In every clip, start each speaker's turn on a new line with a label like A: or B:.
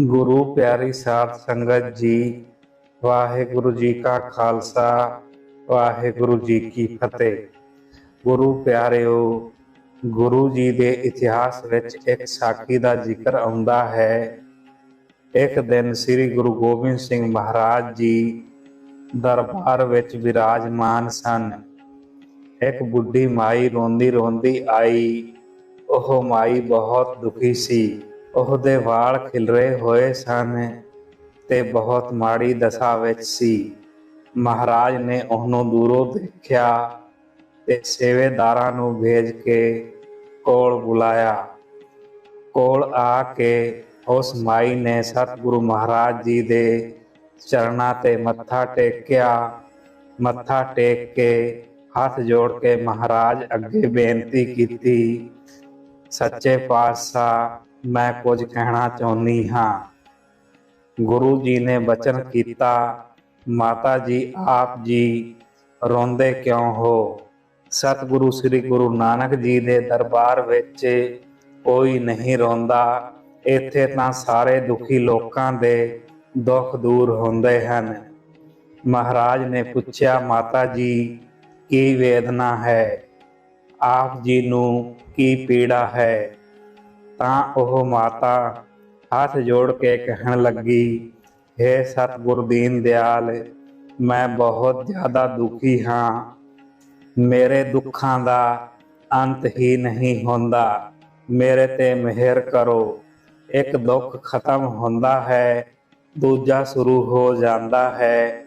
A: ਗੁਰੂ ਪਿਆਰੀ ਸਾਧ ਸੰਗਤ ਜੀ, ਵਾਹਿਗੁਰੂ ਜੀ ਕਾ ਖਾਲਸਾ, ਵਾਹਿਗੁਰੂ ਜੀ ਕੀ ਫਤਿਹ। ਗੁਰੂ ਪਿਆਰਿਓ, ਗੁਰੂ ਜੀ ਦੇ ਇਤਿਹਾਸ ਵਿੱਚ ਇੱਕ ਸਾਖੀ ਦਾ ਜ਼ਿਕਰ ਆਉਂਦਾ ਹੈ। ਇੱਕ ਦਿਨ ਸ੍ਰੀ ਗੁਰੂ ਗੋਬਿੰਦ ਸਿੰਘ ਮਹਾਰਾਜ ਜੀ ਦਰਬਾਰ ਵਿੱਚ ਵਿਰਾਜਮਾਨ ਸਨ। ਇੱਕ ਬੁੱਢੀ ਮਾਈ ਰੋਂਦੀ ਰੋਂਦੀ ਆਈ। ਉਹ ਮਾਈ ਬਹੁਤ ਦੁਖੀ ਸੀ। ਉਹਦੇ ਵਾਲ ਖਿਲਰੇ ਹੋਏ ਸਨ ਤੇ ਬਹੁਤ ਮਾੜੀ ਦਸ਼ਾ ਵਿੱਚ ਸੀ। ਮਹਾਰਾਜ ਨੇ ਉਹਨੂੰ ਦੂਰੋਂ ਦੇਖਿਆ ਤੇ ਸੇਵੇਦਾਰਾਂ ਨੂੰ ਭੇਜ ਕੇ ਕੋਲ ਬੁਲਾਇਆ। ਕੋਲ ਆ ਕੇ ਉਸ ਮਾਈ ਨੇ ਸਤਿਗੁਰੂ ਮਹਾਰਾਜ ਜੀ ਦੇ ਚਰਨਾਂ ਤੇ ਮੱਥਾ ਟੇਕਿਆ। ਮੱਥਾ ਟੇਕ ਕੇ ਹੱਥ ਜੋੜ ਕੇ ਮਹਾਰਾਜ ਅੱਗੇ ਬੇਨਤੀ ਕੀਤੀ, ਸੱਚੇ ਪਾਤਸ਼ਾਹ ਮੈਂ ਕੁਝ ਕਹਿਣਾ ਚਾਹੁੰਦੀ ਹਾਂ। ਗੁਰੂ ਜੀ ਨੇ ਬਚਨ ਕੀਤਾ, ਮਾਤਾ ਜੀ, ਆਪ ਜੀ ਰੋਂਦੇ ਕਿਉਂ ਹੋ? ਸਤਿਗੁਰੂ ਸ੍ਰੀ ਗੁਰੂ ਨਾਨਕ ਜੀ ਦੇ ਦਰਬਾਰ ਵਿੱਚ ਕੋਈ ਨਹੀਂ ਰੋਂਦਾ। ਇੱਥੇ ਤਾਂ ਸਾਰੇ ਦੁਖੀ ਲੋਕਾਂ ਦੇ ਦੁੱਖ ਦੂਰ ਹੁੰਦੇ ਹਨ। ਮਹਾਰਾਜ ਨੇ ਪੁੱਛਿਆ, ਮਾਤਾ ਜੀ, ਕੀ ਵੇਦਨਾ ਹੈ? ਆਪ ਜੀ ਨੂੰ ਕੀ ਪੀੜਾ ਹੈ? ਤਾਂ ਉਹ ਮਾਤਾ ਹੱਥ ਜੋੜ ਕੇ ਕਹਿਣ ਲੱਗੀ हे ਸਤਿਗੁਰ ਦੀਨ ਦਿਆਲ, ਮੈਂ ਬਹੁਤ ਜ਼ਿਆਦਾ ਦੁਖੀ ਹਾਂ। ਮੇਰੇ ਦੁੱਖਾਂ ਦਾ ਅੰਤ ਹੀ ਨਹੀਂ ਹੁੰਦਾ। ਮੇਰੇ ਤੇ ਮਿਹਰ ਕਰੋ। ਇੱਕ ਦੁੱਖ ਖਤਮ ਹੁੰਦਾ ਹੈ, ਦੂਜਾ ਸ਼ੁਰੂ ਹੋ ਜਾਂਦਾ ਹੈ।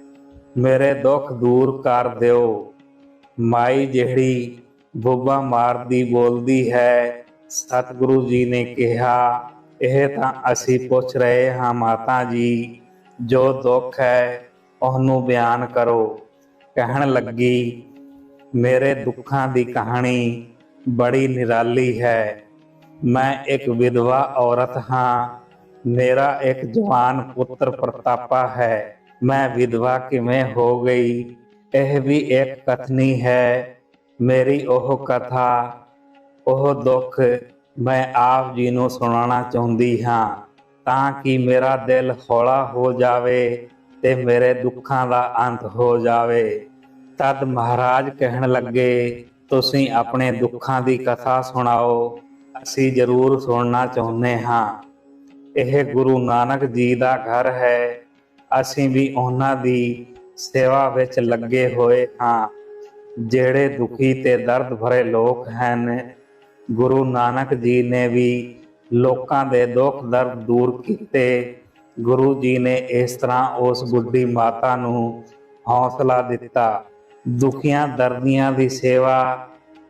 A: ਮੇਰੇ ਦੁੱਖ ਦੂਰ ਕਰ ਦਿਓ। ਮਾਈ ਜਿਹੜੀ ਬੁੱਬਾ ਮਾਰਦੀ ਬੋਲਦੀ ਹੈ ਸਤਿਗੁਰੂ ਜੀ ਨੇ ਕਿਹਾ, ਇਹ ਤਾਂ ਅਸੀਂ ਪੁੱਛ ਰਹੇ ਹਾਂ ਮਾਤਾ ਜੀ, ਜੋ ਦੁੱਖ ਹੈ ਉਹਨੂੰ ਬਿਆਨ ਕਰੋ। ਕਹਿਣ ਲੱਗੀ, ਮੇਰੇ ਦੁੱਖਾਂ ਦੀ ਕਹਾਣੀ ਬੜੀ ਨਿਰਾਲੀ ਹੈ। ਮੈਂ ਇੱਕ ਵਿਧਵਾ ਔਰਤ ਹਾਂ, ਮੇਰਾ ਇੱਕ ਜਵਾਨ ਪੁੱਤਰ ਪ੍ਰਤਾਪਾ ਹੈ। ਮੈਂ ਵਿਧਵਾ ਕਿਵੇਂ ਹੋ ਗਈ? ਇਹ ਵੀ ਇੱਕ ਕਥਨੀ ਹੈ। ਮੇਰੀ ਉਹ ਕਥਾ ਉਹ ਦੁੱਖ ਮੈਂ ਆਪ ਜੀ ਨੂੰ ਸੁਣਾਉਣਾ ਚਾਹੁੰਦੀ ਹਾਂ, ਤਾਂ ਕਿ ਮੇਰਾ ਦਿਲ ਹੌਲਾ ਹੋ ਜਾਵੇ ਤੇ ਮੇਰੇ ਦੁੱਖਾਂ ਦਾ ਅੰਤ ਹੋ ਜਾਵੇ। ਤਦ ਮਹਾਰਾਜ ਕਹਿਣ ਲੱਗੇ, ਤੁਸੀਂ ਆਪਣੇ ਦੁੱਖਾਂ ਦੀ ਕਥਾ ਸੁਣਾਓ, ਅਸੀਂ ਜ਼ਰੂਰ ਸੁਣਨਾ ਚਾਹੁੰਦੇ ਹਾਂ। ਇਹ ਗੁਰੂ ਨਾਨਕ ਜੀ ਦਾ ਘਰ ਹੈ, ਅਸੀਂ ਵੀ ਉਹਨਾਂ ਦੀ ਸੇਵਾ ਵਿੱਚ ਲੱਗੇ ਹੋਏ ਹਾਂ, ਜਿਹੜੇ ਦੁਖੀ ਤੇ ਦਰਦ ਭਰੇ ਲੋਕ ਹਨ ਗੁਰੂ ਨਾਨਕ ਜੀ ਨੇ ਵੀ ਲੋਕਾਂ ਦੇ ਦੁੱਖ ਦਰਦ ਦੂਰ ਕੀਤੇ। ਗੁਰੂ ਜੀ ਨੇ ਇਸ ਤਰ੍ਹਾਂ ਉਸ ਬੁੱਢੀ ਮਾਤਾ ਨੂੰ ਹੌਸਲਾ ਦਿੱਤਾ। ਦੁਖੀਆਂ ਦਰਦੀਆਂ ਦੀ ਸੇਵਾ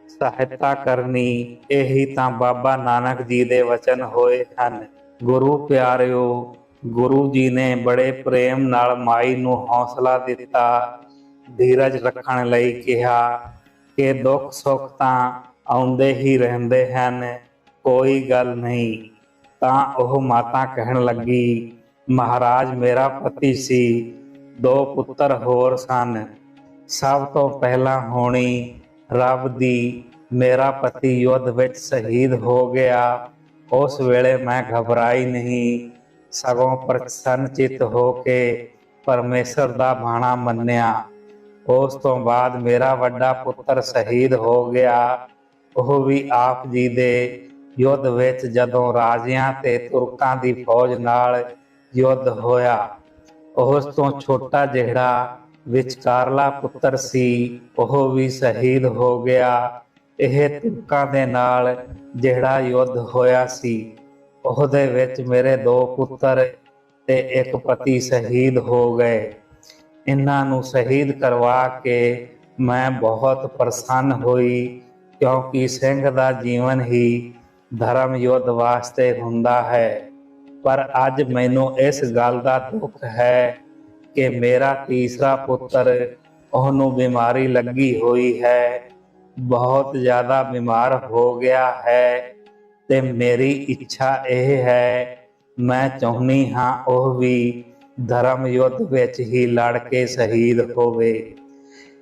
A: ਸਹਾਇਤਾ ਕਰਨੀ, ਇਹੀ ਤਾਂ ਬਾਬਾ ਨਾਨਕ ਜੀ ਦੇ ਵਚਨ ਹੋਏ ਹਨ। ਗੁਰੂ ਪਿਆਰਿਓ, ਗੁਰੂ ਜੀ ਨੇ ਬੜੇ ਪ੍ਰੇਮ ਨਾਲ ਮਾਈ ਨੂੰ ਹੌਸਲਾ ਦਿੱਤਾ। ਧੀਰਜ ਰੱਖਣ ਲਈ ਕਿਹਾ ਕਿ ਦੁੱਖ ਸੁੱਖ ਤਾਂ ਆਉਂਦੇ ਹੀ ਰਹਿੰਦੇ ਹਨ। ਕੋਈ ਗੱਲ ਨਹੀਂ, ਤਾਂ ਉਹ ਮਾਤਾ ਕਹਿਣ ਲੱਗੀ, ਮਹਾਰਾਜ, ਮੇਰਾ ਪਤੀ ਸੀ, ਦੋ ਪੁੱਤਰ ਹੋਰ ਸਨ। ਸਭ ਤੋਂ ਪਹਿਲਾਂ ਹੋਣੀ ਰੱਬ ਦੀ, ਮੇਰਾ ਪਤੀ ਯੁੱਧ ਵਿੱਚ ਸ਼ਹੀਦ ਹੋ ਗਿਆ। ਉਸ ਵੇਲੇ ਮੈਂ ਘਬਰਾਈ ਨਹੀਂ, ਸਗੋਂ ਪ੍ਰਸੰਨਚਿਤ ਹੋ ਕੇ ਪਰਮੇਸ਼ਰ ਦਾ ਬਾਣਾ ਮੰਨਿਆ। ਉਸ ਤੋਂ ਬਾਅਦ ਮੇਰਾ ਵੱਡਾ ਪੁੱਤਰ ਸ਼ਹੀਦ ਹੋ ਗਿਆ। ਉਹ ਵੀ ਆਪ ਜੀ ਦੇ ਯੁੱਧ ਵਿੱਚ ਜਦੋਂ ਰਾਜਿਆਂ ਤੇ ਤੁਰਕਾਂ ਦੀ ਫੌਜ ਨਾਲ ਯੁੱਧ ਹੋਇਆ ਉਸ ਤੋਂ ਛੋਟਾ ਜਿਹੜਾ ਵਿਚਕਾਰਲਾ ਪੁੱਤਰ ਸੀ, ਉਹ ਵੀ ਸ਼ਹੀਦ ਹੋ ਗਿਆ। ਇਹ ਤੁਰਕਾਂ ਦੇ ਨਾਲ ਜਿਹੜਾ ਯੁੱਧ ਹੋਇਆ ਸੀ, ਉਹਦੇ ਵਿੱਚ ਮੇਰੇ ਦੋ ਪੁੱਤਰ ਤੇ ਇੱਕ ਪਤੀ ਸ਼ਹੀਦ ਹੋ ਗਏ। ਇਹਨਾਂ ਨੂੰ ਸ਼ਹੀਦ ਕਰਵਾ ਕੇ ਮੈਂ ਬਹੁਤ ਪ੍ਰਸੰਨ ਹੋਈ। ਕਿਉਂਕਿ ਸਿੰਘ ਦਾ ਜੀਵਨ ਹੀ ਧਰਮ ਯੁੱਧ ਵਾਸਤੇ ਹੁੰਦਾ ਹੈ। ਪਰ ਅੱਜ ਮੈਨੂੰ ਇਸ ਗੱਲ ਦਾ ਦੁੱਖ ਹੈ ਕਿ ਮੇਰਾ ਤੀਸਰਾ ਪੁੱਤਰ ਉਹਨੂੰ ਬਿਮਾਰੀ ਲੱਗੀ ਹੋਈ ਹੈ। ਬਹੁਤ ਜ਼ਿਆਦਾ ਬਿਮਾਰ ਹੋ ਗਿਆ ਹੈ ਤੇ ਮੇਰੀ ਇੱਛਾ ਇਹ ਹੈ, ਮੈਂ ਚਾਹੁੰਦੀ ਹਾਂ ਉਹ ਵੀ ਧਰਮ ਯੁੱਧ ਵਿੱਚ ਹੀ ਲੜ ਕੇ ਸ਼ਹੀਦ ਹੋਵੇ।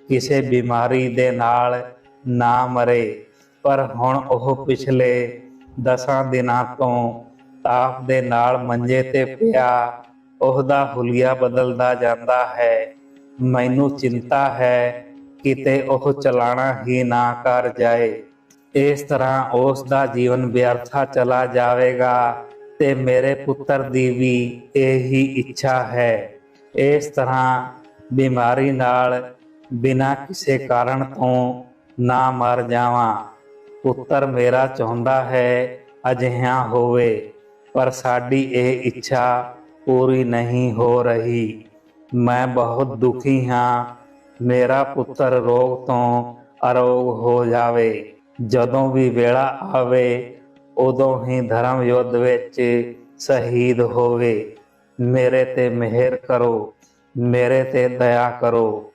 A: ਕਿਸੇ ਬਿਮਾਰੀ ਦੇ ਨਾਲ ਨਾ ਮਰੇ, ਪਰ ਹੁਣ ਉਹ ਪਿਛਲੇ ਦਸਾਂ ਦਿਨਾਂ ਤੋਂ ਤਾਪ ਦੇ ਨਾਲ ਮੰਜੇ ਤੇ ਪਿਆ, ਉਹਦਾ ਹੁਲੀਆ ਬਦਲਦਾ ਜਾਂਦਾ ਹੈ। ਮੈਨੂੰ ਚਿੰਤਾ ਹੈ ਕਿਤੇ ਉਹ ਚਲਾਣਾ ਹੀ ਨਾ ਕਰ ਜਾਏ। ਇਸ ਤਰ੍ਹਾਂ ਉਸ ਦਾ ਜੀਵਨ ਵਿਅਰਥਾ ਚਲਾ ਜਾਵੇਗਾ ਤੇ ਮੇਰੇ ਪੁੱਤਰ ਦੀ ਵੀ ਇਹੀ ਇੱਛਾ ਹੈ। ਇਸ ਤਰ੍ਹਾਂ ਬਿਮਾਰੀ ਨਾਲ ਬਿਨਾਂ ਕਿਸੇ ਕਾਰਨ ਤੋਂ ਨਾ ਮਰ ਜਾਵਾਂ। ਪੁੱਤਰ ਮੇਰਾ ਚਾਹੁੰਦਾ ਹੈ, ਅਜਿਹਾ ਹੋਵੇ, ਪਰ ਸਾਡੀ ਇਹ ਇੱਛਾ ਪੂਰੀ ਨਹੀਂ ਹੋ ਰਹੀ। ਮੈਂ ਬਹੁਤ ਦੁਖੀ ਹਾਂ। ਮੇਰਾ ਪੁੱਤਰ ਰੋਗ ਤੋਂ ਅਰੋਗ ਹੋ ਜਾਵੇ। ਜਦੋਂ ਵੀ ਵੇਲਾ ਆਵੇ, ਉਦੋਂ ਹੀ ਧਰਮ ਯੁੱਧ ਵਿੱਚ ਸ਼ਹੀਦ ਹੋਵੇ। ਮੇਰੇ ਤੇ ਮਿਹਰ ਕਰੋ। ਮੇਰੇ ਤੇ ਦਇਆ ਕਰੋ।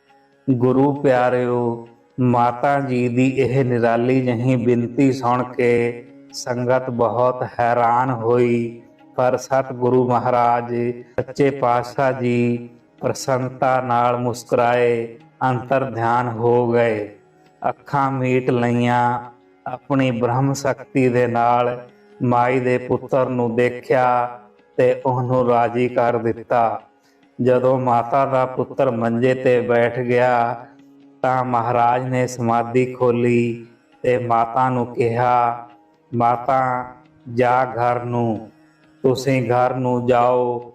A: ਗੁਰੂ ਪਿਆਰਿਓ ਮਾਤਾ ਜੀ ਦੀ ਇਹ ਨਿਰਾਲੀ ਜਹੀ ਬੇਨਤੀ ਸੁਣ ਕੇ ਸੰਗਤ ਬਹੁਤ ਹੈਰਾਨ ਹੋਈ। ਪਰ ਸਤਿਗੁਰੂ ਮਹਾਰਾਜ ਸੱਚੇ ਪਾਤਸ਼ਾਹ ਜੀ ਪ੍ਰਸੰਨਤਾ ਨਾਲ ਮੁਸਕਰਾਏ, ਅੰਤਰ ਧਿਆਨ ਹੋ ਗਏ। ਅੱਖਾਂ ਮੀਟ ਲਈਆਂ, ਆਪਣੀ ਬ੍ਰਹਮ ਸ਼ਕਤੀ ਦੇ ਨਾਲ ਮਾਈ ਦੇ ਪੁੱਤਰ ਨੂੰ ਦੇਖਿਆ ਤੇ ਉਹਨੂੰ ਰਾਜੀ ਕਰ ਦਿੱਤਾ। ਜਦੋਂ ਮਾਤਾ ਦਾ ਪੁੱਤਰ ਮੰਜੇ ਤੇ ਬੈਠ ਗਿਆ ਤਾਂ ਮਹਾਰਾਜ ਨੇ ਸਮਾਧੀ ਖੋਲੀ ਤੇ ਮਾਤਾ ਨੂੰ ਕਿਹਾ, ਮਾਤਾ, ਜਾ ਘਰ ਨੂੰ, ਤੁਸੀਂ ਘਰ ਨੂੰ ਜਾਓ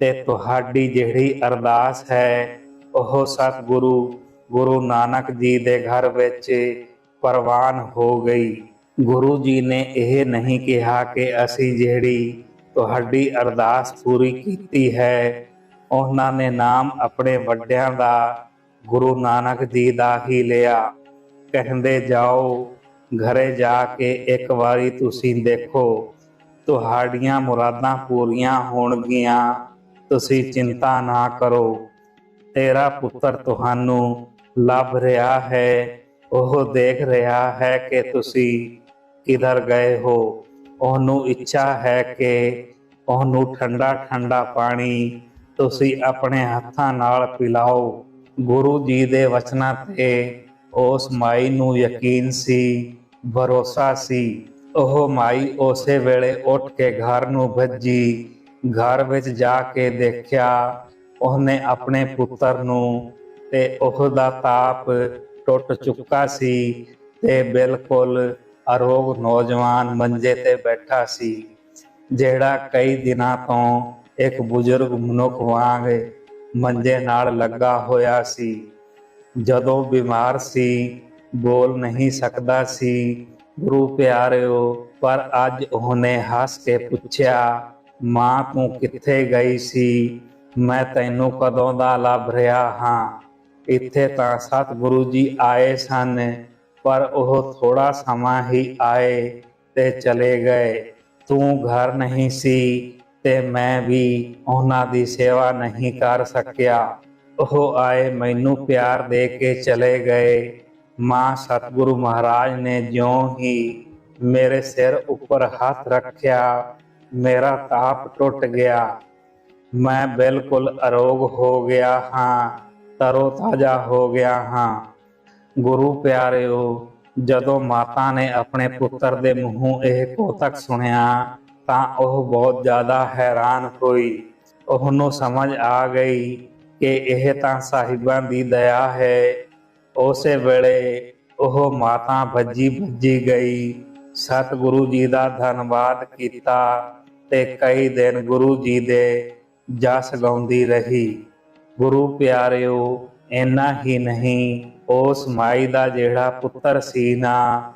A: ਤੇ ਤੁਹਾਡੀ ਜਿਹੜੀ ਅਰਦਾਸ ਹੈ, ਉਹ ਸਤਿਗੁਰੂ ਗੁਰੂ ਨਾਨਕ ਜੀ ਦੇ ਘਰ ਵਿੱਚ ਪ੍ਰਵਾਨ ਹੋ ਗਈ। ਗੁਰੂ ਜੀ ਨੇ ਇਹ ਨਹੀਂ ਕਿਹਾ ਕਿ ਅਸੀਂ ਜਿਹੜੀ ਤੁਹਾਡੀ ਅਰਦਾਸ ਪੂਰੀ ਕੀਤੀ ਹੈ, ਉਹਨਾਂ ਨੇ ਨਾਮ ਆਪਣੇ ਵੱਡਿਆਂ ਦਾ ਗੁਰੂ ਨਾਨਕ ਜੀ ਦਾ ਹੀ ਲਿਆ। ਕਹਿੰਦੇ ਜਾਓ, ਘਰੇ ਜਾ ਕੇ ਇੱਕ ਵਾਰੀ ਤੁਸੀਂ ਦੇਖੋ, ਤੁਹਾਡੀਆਂ ਮੁਰਾਦਾਂ ਪੂਰੀਆਂ ਹੋਣਗੀਆਂ। ਤੁਸੀਂ ਚਿੰਤਾ ਨਾ ਕਰੋ, ਤੇਰਾ ਪੁੱਤਰ ਤੁਹਾਨੂੰ ਲੱਭ ਰਿਹਾ ਹੈ। ਉਹ ਦੇਖ ਰਿਹਾ ਹੈ ਕਿ ਤੁਸੀਂ ਕਿਧਰ ਗਏ ਹੋ। ਉਹਨੂੰ ਇੱਛਾ ਹੈ ਕਿ ਉਹਨੂੰ ਠੰਡਾ ਠੰਡਾ ਪਾਣੀ ਤੁਸੀਂ ਆਪਣੇ ਹੱਥਾਂ ਨਾਲ ਪਿਲਾਓ। ਗੁਰੂ ਜੀ ਦੇ ਵਚਨਾਂ ਤੇ ਉਸ ਮਾਈ ਨੂੰ ਯਕੀਨ ਸੀ, ਭਰੋਸਾ ਸੀ। ਉਹ ਮਾਈ ਉਸੇ ਵੇਲੇ ਉੱਠ ਕੇ ਘਰ ਨੂੰ ਭੱਜੀ। ਘਰ ਵਿੱਚ ਜਾ ਕੇ ਦੇਖਿਆ, ਉਹਨੇ ਆਪਣੇ ਪੁੱਤਰ ਨੂੰ ਤੇ ਉਹ ਦਾ ਤਾਪ ਟੁੱਟ ਚੁੱਕਾ ਸੀ ਤੇ ਬਿਲਕੁਲ ਅਰੋਗ ਨੌਜਵਾਨ ਮੰਜੇ ਤੇ ਬੈਠਾ ਸੀ, ਜਿਹੜਾ ਕਈ ਦਿਨਾਂ ਤੋਂ ਇੱਕ ਬਜ਼ੁਰਗ ਮਨੁੱਖ ਵਾਂਗ ਮੰਜੇ ਨਾਲ ਲੱਗਾ ਹੋਇਆ ਸੀ। ਜਦੋਂ ਬਿਮਾਰ ਸੀ, ਬੋਲ ਨਹੀਂ ਸਕਦਾ ਸੀ, ਗੁਰੂ ਪਿਆਰਿਓ, ਪਰ ਅੱਜ ਉਹਨੇ ਹੱਸ ਕੇ ਪੁੱਛਿਆ, ਮਾਂ, ਤੂੰ ਕਿੱਥੇ ਗਈ ਸੀ? ਮੈਂ ਤੈਨੂੰ ਕਦੋਂ ਦਾ ਲੱਭ ਰਿਹਾ ਹਾਂ? ਇੱਥੇ ਤਾਂ ਸਤਿਗੁਰੂ ਜੀ ਆਏ ਸਨ, ਪਰ ਉਹ ਥੋੜਾ ਸਮਾਂ ਹੀ ਆਏ ਤੇ ਚਲੇ ਗਏ। ਤੂੰ ਘਰ ਨਹੀਂ ਸੀ ਤੇ ਮੈਂ ਵੀ ਉਹਨਾਂ ਦੀ ਸੇਵਾ ਨਹੀਂ ਕਰ ਸਕਿਆ। ਉਹ ਆਏ ਮੈਨੂੰ ਪਿਆਰ ਦੇ ਕੇ ਚਲੇ ਗਏ। ਮਾਂ ਸਤਿਗੁਰੂ ਮਹਾਰਾਜ ਨੇ ਜਿਉਂ ਹੀ ਮੇਰੇ ਸਿਰ ਉੱਪਰ ਹੱਥ ਰੱਖਿਆ, ਮੇਰਾ ਤਾਪ ਟੁੱਟ ਗਿਆ। ਮੈਂ ਬਿਲਕੁਲ ਅਰੋਗ ਹੋ ਗਿਆ ਹਾਂ, ਤਰੋ ਤਾਜ਼ਾ ਹੋ ਗਿਆ ਹਾਂ। ਗੁਰੂ ਪਿਆਰਿਓ, ਜਦੋਂ ਮਾਤਾ ਨੇ ਆਪਣੇ ਪੁੱਤਰ ਦੇ ਮੂੰਹੋਂ ਇਹ ਕੋਤਕ ਸੁਣਿਆ ਤਾਂ ਉਹ ਬਹੁਤ ਜ਼ਿਆਦਾ ਹੈਰਾਨ ਹੋਈ। ਉਹਨੂੰ ਸਮਝ ਆ ਗਈ ਕਿ ਇਹ ਤਾਂ ਸਾਹਿਬਾਂ ਦੀ ਦਇਆ ਹੈ। ਉਸੇ ਵੇਲੇ ਉਹ ਮਾਤਾ ਭੱਜੀ ਭੱਜੀ ਗਈ। ਸਤਿਗੁਰੂ ਜੀ ਦਾ ਧੰਨਵਾਦ ਕੀਤਾ ਤੇ ਕਈ ਦਿਨ ਗੁਰੂ ਜੀ ਦੇ ਜਸ ਗਾਉਂਦੀ ਰਹੀ। ਗੁਰੂ ਪਿਆਰਿਓ, ਇੰਨਾ ਹੀ ਨਹੀਂ, ਉਸ ਮਾਈ ਦਾ ਜਿਹੜਾ ਪੁੱਤਰ ਸੀ ਨਾ,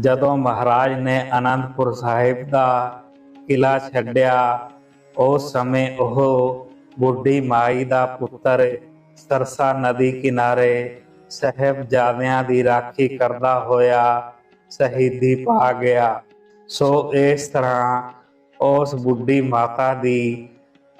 A: ਜਦੋਂ ਮਹਾਰਾਜ ਨੇ ਅਨੰਦਪੁਰ ਸਾਹਿਬ ਦਾ ਕਿਲਾ ਛੱਡਿਆ। ਉਸ ਸਮੇਂ ਉਹ ਬੁੱਢੀ ਮਾਈ ਦਾ ਪੁੱਤਰ ਸਰਸਾ ਨਦੀ ਕਿਨਾਰੇ ਸਹਿਬਜ਼ਾਦਿਆਂ ਦੀ ਰਾਖੀ ਕਰਦਾ ਹੋਇਆ ਸ਼ਹੀਦੀ ਪਾ ਗਿਆ। ਸੋ ਇਸ ਤਰ੍ਹਾਂ ਉਸ ਬੁੱਢੀ ਮਾਤਾ ਦੀ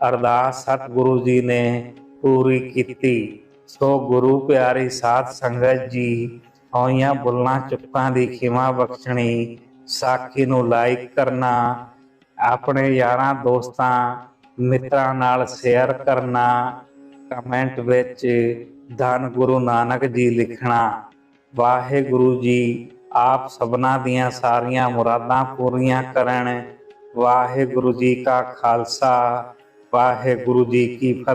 A: ਅਰਦਾਸ ਸਤਿਗੁਰੂ ਜੀ ਨੇ ਪੂਰੀ ਕੀਤੀ। ਸੋ ਗੁਰੂ ਪਿਆਰੀ ਸਾਧ ਸੰਗਤ ਜੀ, ਹੋਈਆਂ ਬੁੱਲਾਂ ਚੁੱਕਾਂ ਦੀ ਖਿਮਾ ਬਖਸ਼ਣੀ, ਸਾਖੀ ਨੂੰ ਲਾਈਕ ਕਰਨਾ ਆਪਣੇ ਯਾਰਾਂ, ਦੋਸਤਾਂ, ਮਿੱਤਰਾਂ ਨਾਲ ਸ਼ੇਅਰ ਕਰਨਾ ਕਮੈਂਟ ਵਿੱਚ ਧੰਨ ਗੁਰੂ ਨਾਨਕ ਜੀ ਲਿਖਣਾ। ਵਾਹਿਗੁਰੂ ਜੀ, ਆਪ ਸਭਨਾ ਦੀਆਂ ਸਾਰੀਆਂ ਮੁਰਾਦਾਂ ਪੂਰੀਆਂ ਕਰਨ। ਵਾਹਿਗੁਰੂ ਜੀ ਕਾ ਖਾਲਸਾ, ਵਾਹਿਗੁਰੂ ਜੀ ਕੀ ਫਤਿਹ।